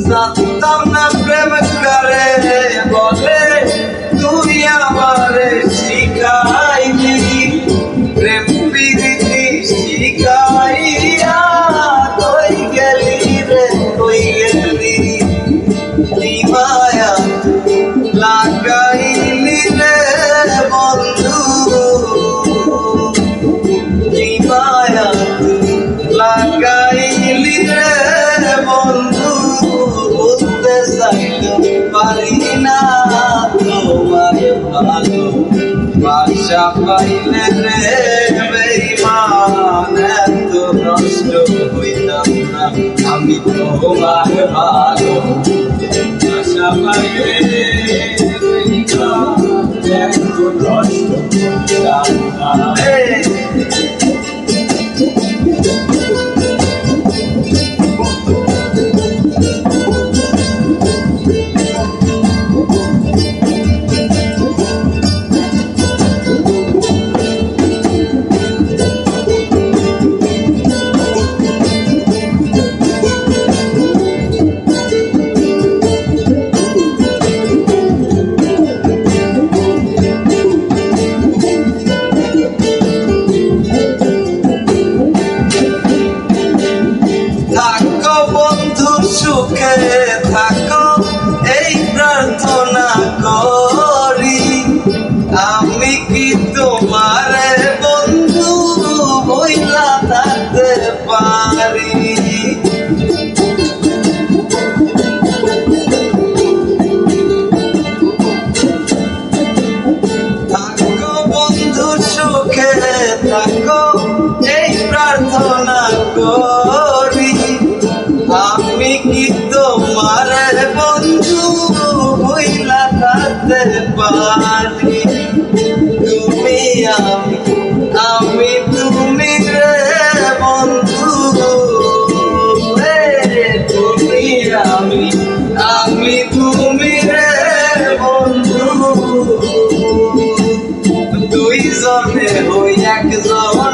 জানতাম না প্রেম করে বলে তুই আমারে ভালো বাসা পাইলে রে বেইমান এত নষ্ট হইতাম না আমি তোমার ভালো। বাসা পাইলে করি। আমি কি তোমার বন্ধু হইলা পারি? তুমি আমি আমি তুমি রে বন্ধু। তুমি আমি আমি তুমি রে বন্ধু। দুইজনে হই একজনা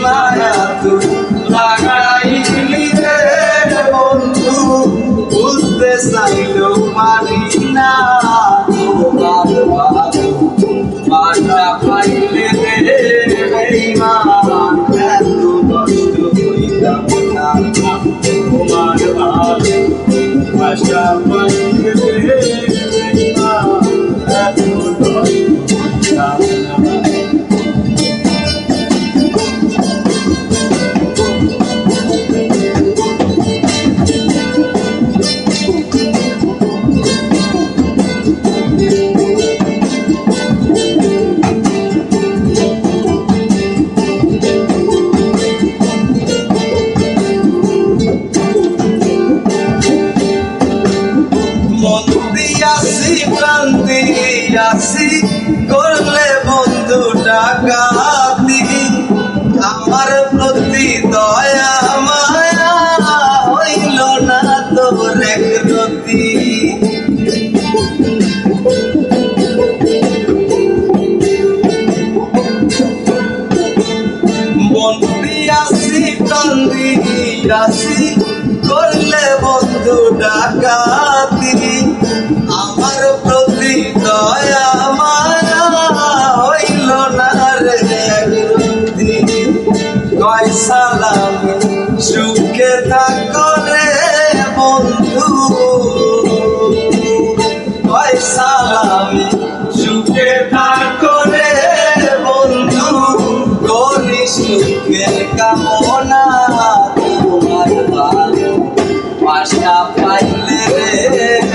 কি প্রাণ দিয়াছি করলে বন্ধু ডাকাতি আমার প্রতি দয়া, মায়া হইল না তোর এক রতি। মন দিয়াছি প্রাণ করলে বন্ধু ডাকাতি আমার প্রতি দয়া মায়া হইল না রে কয় সালাম, সুখে থাকো রে বন্ধু। কয় সালাম, সুখে থাকো রে বন্ধু। করি সুখের কামনা তোমার ভালো। পাশা পাইলে রে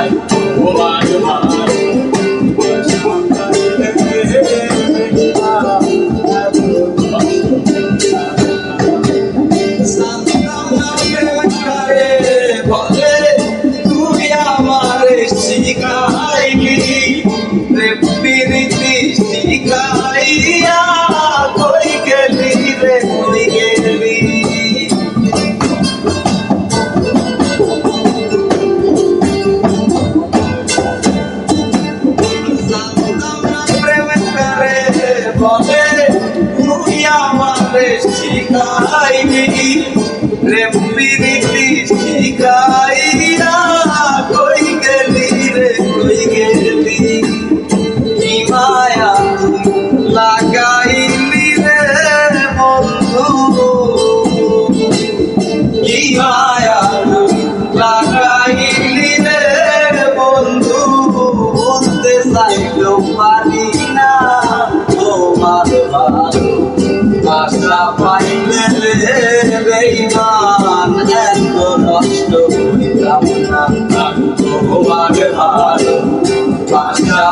life. প্রেম প্রীতি শিখাইয়া কই গেলি রে, কই গেলি? কি মায়া লাগাইলি রে বন্ধু? কি মায়া লাগাইলি রে বন্ধু? বলতে চাইলো পারি না, তোমার ভালো আশা পাইলে রে বেইমান।